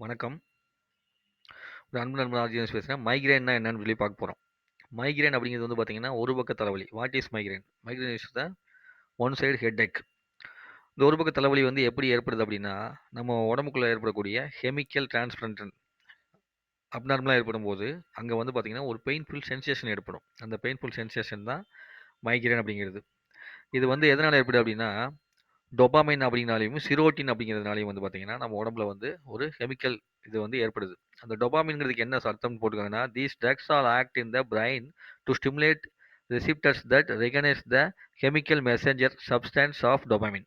வணக்கம். ஒரு அன்பு நண்பன் ஆர்ஜிஎஸ் பேசுகிறேன் மைக்ரேன்னா என்னன்னு சொல்லி பார்க்க போகிறோம் மைக்ரேன் அப்படிங்கிறது வந்து பார்த்தீங்கன்னா, ஒரு பக்க தலைவலி. What is migraine? Migraine is the one side headache. இந்த ஒரு பக்க தலைவலி வந்து எப்படி ஏற்படுது அப்படின்னா, நம்ம உடம்புக்குள்ளே ஏற்படக்கூடிய கெமிக்கல் டிரான்ஸ்பரன்டன் ஏற்படும் ஏற்படும்போது, அங்கே வந்து பார்த்திங்கன்னா ஒரு பெயின்ஃபுல் சென்சேஷன் ஏற்படும். அந்த பெயின்ஃபுல் சென்சேஷன் தான் மைக்ரேன் அப்படிங்கிறது. இது வந்து எதனால் ஏற்படுது அப்படின்னா, டொபாமைன் அப்படிங்கிறனாலயும், சிரோட்டின் அப்படிங்கிறதுனாலையும் வந்து பார்த்தீங்கன்னா, நம்ம உடம்புல வந்து ஒரு கெமிக்கல் இது வந்து ஏற்படுது. அந்த டொபாமின்ங்கிறதுக்கு என்ன அர்த்தம்னு போட்டுருக்காங்கன்னா, these drugs are act in the brain to stimulate receptors that recognise the chemical messenger substance of dopamine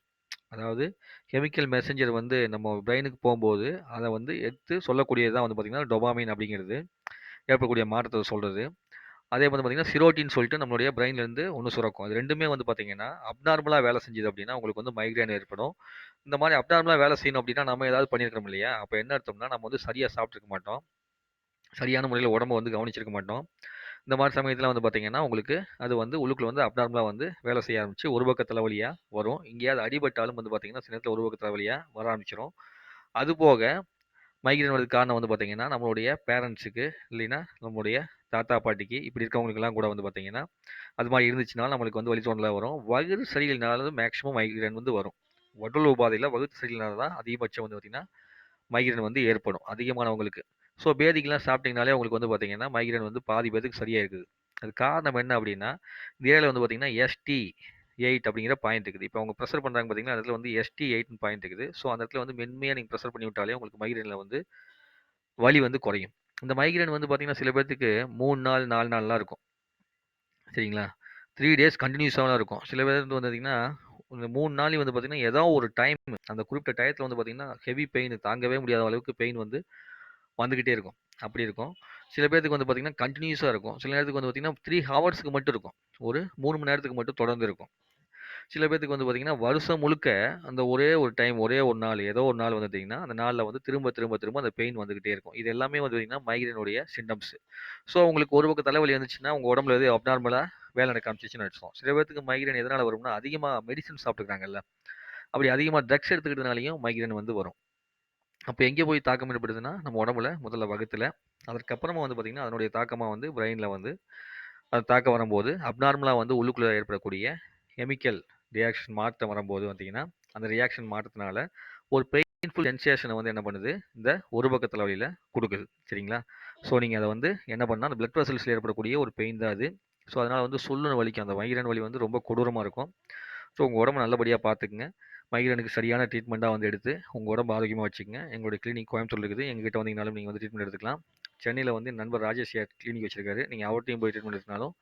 அதாவது கெமிக்கல் மெசஞ்சர் வந்து நம்ம பிரெயினுக்கு போகும்போது அதை வந்து எடுத்து சொல்லக்கூடியது தான் வந்து பார்த்தீங்கன்னா, டொபாமின் அப்படிங்கிறது. ஏற்படக்கூடிய மாற்றத்தை சொல்கிறது அதே வந்து பார்த்தீங்கன்னா, சிரோட்டின்னு சொல்லிட்டு நம்மளுடைய பிரெயின்லேருந்து ஒன்று சுரக்கும். அது ரெண்டுமே வந்து பார்த்தீங்கன்னா, அப்நார்மலாக வேலை செஞ்சது அப்படின்னா, உங்களுக்கு வந்து மைக்ரேன் ஏற்படும். இந்த மாதிரி அப்நார்மலாக வேலை செய்யணும் அப்படின்னா, நம்ம ஏதாவது பண்ணியிருக்கோம் இல்லையா? அப்போ என்ன அர்த்தம்னா, நம்ம வந்து சரியாக சாப்பிட்ருக்க மாட்டோம். சரியான முறையில் உடம்ப வந்து கவனிச்சிருக்க மாட்டோம். இந்த மாதிரி சமயத்தில் வந்து பார்த்தீங்கன்னா, உங்களுக்கு அது வந்து உள்ளுக்குள்ள வந்து அப்நார்மலாக வந்து வேலை செய்ய ஆரம்பிச்சு, ஒரு பக்க வழியாக வரும். எங்கேயாவது அடிபட்டாலும் வந்து பார்த்தீங்கன்னா, சில நேரத்தில் ஒரு பக்க தலைவலியா வர ஆரம்பிச்சிடும் அதுபோக மைக்ரேன் வரதுக்கு காரணம் வந்து பார்த்தீங்கன்னா, நம்மளுடைய பேரண்ட்ஸுக்கு இல்லைன்னா, நம்மளுடைய தாத்தா, பாட்டிக்கு இப்படி இருக்கவங்களுக்கெல்லாம் கூட வந்து பார்த்தீங்கன்னா, அது மாதிரி இருந்துச்சுனாலும் நம்மளுக்கு வந்து வழித்தோன்றலா வரும். வயிறு சரியில்லைனாலும் மேக்ஸிமம் மைக்ரேன் வந்து வரும். உடல் உபாதையில் வகுத்து சரியில்லைனால தான் அதிகபட்சம் வந்து பார்த்தீங்கன்னா, மைக்ரேன் வந்து ஏற்படும். அதிகமானவங்களுக்கு. ஸோ பேதிக்கெலாம் சாப்பிட்டீங்கனாலே உங்களுக்கு வந்து பார்த்தீங்கன்னா, மைக்ரேன் வந்து பாதி பேருக்கு சரியாக இருக்குது. அதுக்கு காரணம் என்ன அப்படின்னா, இந்த வந்து பார்த்திங்கன்னா எஸ்டி எயிட் அப்படிங்கிற பாயிண்ட் இருக்குது. இப்போ அவங்க ப்ரெஷர் பண்ணுறாங்க பார்த்தீங்கன்னா அந்த இடத்துல வந்து எஸ்டி எயிட்னு பாயிண்ட் இருக்குது. ஸோ அந்த இடத்துல வந்து மென்மையாக நீங்கள் ப்ரெஷர் பண்ணி விட்டாலே உங்களுக்கு மைக்ரேனில் வந்து வலி வந்து குறையும். இந்த மைக்ரேன் வந்து பார்த்தீங்கன்னா, சில பேர்த்துக்கு மூணு நாள், நாலு நாள்லாம் இருக்கும். சரிங்களா? த்ரீ டேஸ் கண்டினியூஸாகலாம் இருக்கும். சில பேர் வந்து பார்த்தீங்கன்னா, இந்த மூணு நாளையும் வந்து பார்த்தீங்கன்னா, ஏதோ ஒரு டைம் அந்த குறிப்பிட்ட டயத்தில் வந்து பார்த்தீங்கன்னா, ஹெவி பெயின் தாங்கவே முடியாத அளவுக்கு பெயின் வந்து வந்துக்கிட்டே இருக்கும். அப்படி இருக்கும். சில பேர்த்துக்கு வந்து பார்த்தீங்கன்னா, கண்டினியூஸாக இருக்கும். சில நேரத்துக்கு வந்து பார்த்தீங்கன்னா, த்ரீ ஹவர்ஸ்க்கு மட்டும் இருக்கும். ஒரு மூணு மணி நேரத்துக்கு மட்டும் தொடர்ந்து இருக்கும். சில பேர்த்துக்கு வந்து பார்த்தீங்கன்னா, வருஷம் முழுக்க அந்த ஒரே ஒரு டைம், ஒரே ஒரு நாள், ஏதோ ஒரு நாள் வந்து பார்த்தீங்கன்னா, அந்த நாளில் வந்து திரும்ப, திரும்ப, திரும்ப அந்த பெயின் வந்துகிட்டே இருக்கும். இது எல்லாமே வந்து பார்த்தீங்கன்னா, மைக்ரேனுடைய சிம்டம்ஸ். ஸோ உங்களுக்கு ஒரு பக்கம் தலைவலி வந்துச்சுன்னா, உங்கள் உடம்புல எது அப்நார்மலாக வேலை நடக்க ஆரம்பிச்சுச்சுன்னு அர்த்தம். சில பேர்த்துக்கு மைக்ரேன் எதனால் வரும்னா, அதிகமாக மெடிசின் சாப்பிட்டுக்கிறாங்கல்ல அப்படி அதிகமாக ட்ரக்ஸ் எடுத்துக்கிட்டதுனாலையும் மைக்ரேன் வந்து வரும். அப்போ எங்கே போய் தாக்கம் ஏற்படுதுன்னா, நம்ம உடம்புல முதல்ல வகுத்தில் அதற்கப்புறமா வந்து பார்த்தீங்கன்னா, அதனுடைய தாக்கமாக வந்து பிரெயினில் வந்து அது தாக்கம் வரும்போது, அப்நார்மலாக வந்து உள்ளுக்குள்ளே ஏற்படக்கூடிய கெமிக்கல் ரியாக்ஷன் மாற்றம் வரும்போது பார்த்தீங்கன்னா, அந்த ரியாக்ஷன் மாற்றத்தினால ஒரு பெயின்ஃபுல் சென்சேஷனை வந்து என்ன பண்ணுது, இந்த ஒரு பக்க வழியில் கொடுக்குது சரிங்களா? ஸோ நீங்கள் அதை வந்து என்ன பண்ணால் அந்த பிளட் வெசல்ஸில் ஏற்படக்கூடிய ஒரு பெயின் தான் அது. ஸோ அதனால் வந்து சொல்லுன வலிக்கு அந்த மைக்ரேன் வலி வந்து ரொம்ப கொடூரமாக இருக்கும். ஸோ உங்கள் உடம்ப நல்லபடியாக பார்த்துக்குங்க மைக்ரேனுக்கு சரியான ட்ரீட்மெண்ட்டாக வந்து எடுத்து, உங்கள் உடம்பு ஆரோக்கியமாக வச்சுக்கங்க. எங்களுடைய கிளினிக் கோயம்புத்தூர்ல இருக்குது. எங்ககிட்ட வந்தீங்கனாலும் நீங்கள் வந்து ட்ரீட்மெண்ட் எடுத்துக்கலாம். சென்னையில் வந்து நண்பர் ராஜேஷ் கிளினிக் வச்சிருக்காரு. நீங்கள் அவர்கிட்டையும் போய் ட்ரீட்மெண்ட் எடுத்தாலும்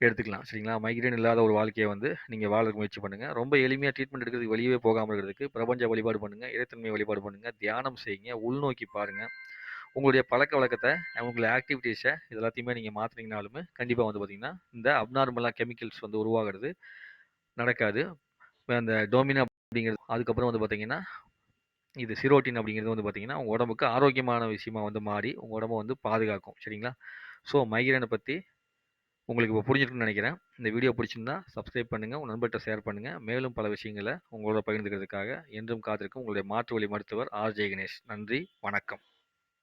எடுத்துக்கலாம். சரிங்களா? மைக்ரேன் இல்லாத ஒரு வாழ்க்கையை வந்து நீங்கள் வாழ முயற்சி பண்ணுங்கள் ரொம்ப எளிமையாக ட்ரீட்மெண்ட் எடுக்கிறதுக்கு வெளியே போகாம இருக்கிறதுக்கு, பிரபஞ்ச வழிபாடு பண்ணுங்கள் இறைத்தன்மை வழிபாடு பண்ணுங்கள் தியானம் செய்யுங்க. உள்நோக்கி பாருங்கள் உங்களுடைய பழக்க வழக்கத்தை உங்களுடைய ஆக்டிவிட்டீஸை இது எல்லாத்தையுமே நீங்கள் மாற்றினீங்கனாலுமே கண்டிப்பாக வந்து பார்த்தீங்கன்னா, இந்த அப்நார்மலாக கெமிக்கல்ஸ் வந்து உருவாகிறது நடக்காது. அந்த டோமினா அப்படிங்கிறது அதுக்கப்புறம் வந்து பார்த்தீங்கன்னா, இது சிரோட்டின் அப்படிங்கிறது வந்து பார்த்தீங்கன்னா, உங்கள் உடம்புக்கு ஆரோக்கியமான விஷயமா வந்து மாறி, உங்கள் உடம்ப வந்து பாதுகாக்கும். சரிங்களா? ஸோ மைக்ரேனை பற்றி உங்களுக்கு இப்போ புரிஞ்சிருக்குன்னு நினைக்கிறேன் இந்த வீடியோ பிடிச்சிருந்தா சப்ஸ்கிரைப் பண்ணுங்கள் உங்கள் நண்பர்கிட்ட ஷேர் பண்ணுங்கள் மேலும் பல விஷயங்களை உங்களோட பகிர்ந்துக்கிறதுக்காக என்றும் காத்திருக்கும் உங்களுடைய மாற்று வழி மருத்துவர் ஆர். ஜெய கணேஷ். நன்றி, வணக்கம்.